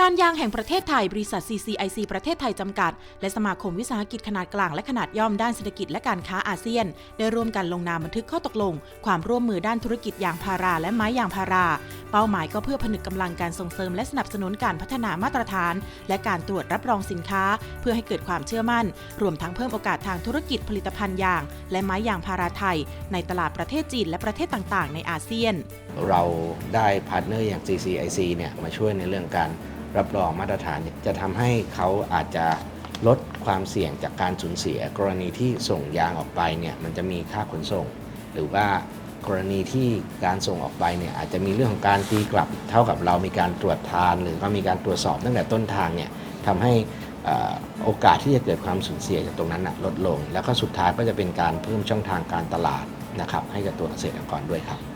การยางแห่งประเทศไทย บริษัท CCIC ประเทศไทยจำกัด และสมาคมวิสาหกิจขนาดกลางและขนาดย่อมด้านเศรษฐกิจและการค้าอาเซียน ได้ร่วมกันลงนามบันทึกข้อตกลง ความร่วมมือด้านธุรกิจยางพาราและไม้ยางพารา เป้าหมายก็เพื่อผนึกกำลังการส่งเสริมและสนับสนุนการพัฒนามาตรฐาน และการตรวจรับรองสินค้า เพื่อให้เกิดความเชื่อมั่น รวมทั้งเพิ่มโอกาสทางธุรกิจผลิตภัณฑ์ยาง และไม้ยางพาราไทย ในตลาดประเทศจีนและประเทศต่าง ๆ ในอาเซียน เราได้พาร์ทเนอร์อย่าง CCIC เนี่ยมาช่วยในเรื่องการ รับรองมาตรฐานเนี่ยจะทำให้เขาอาจจะลดความเสี่ยงจากการสูญเสีย กรณีที่ส่งยางออกไปเนี่ยมันจะมีค่าขนส่ง หรือว่ากรณีที่การส่งออกไปเนี่ยอาจจะมีเรื่องของการตีกลับ เท่ากับเรามีการตรวจทาน หรือว่ามีการตรวจสอบตั้งแต่ต้นทางเนี่ยทำให้อ่อโอกาสที่จะเกิดความสูญเสียจากตรงนั้นลดลง แล้วก็สุดท้ายก็จะเป็นการเพิ่มช่องทางการตลาดนะครับให้กับตัวเกษตรกรด้วยครับ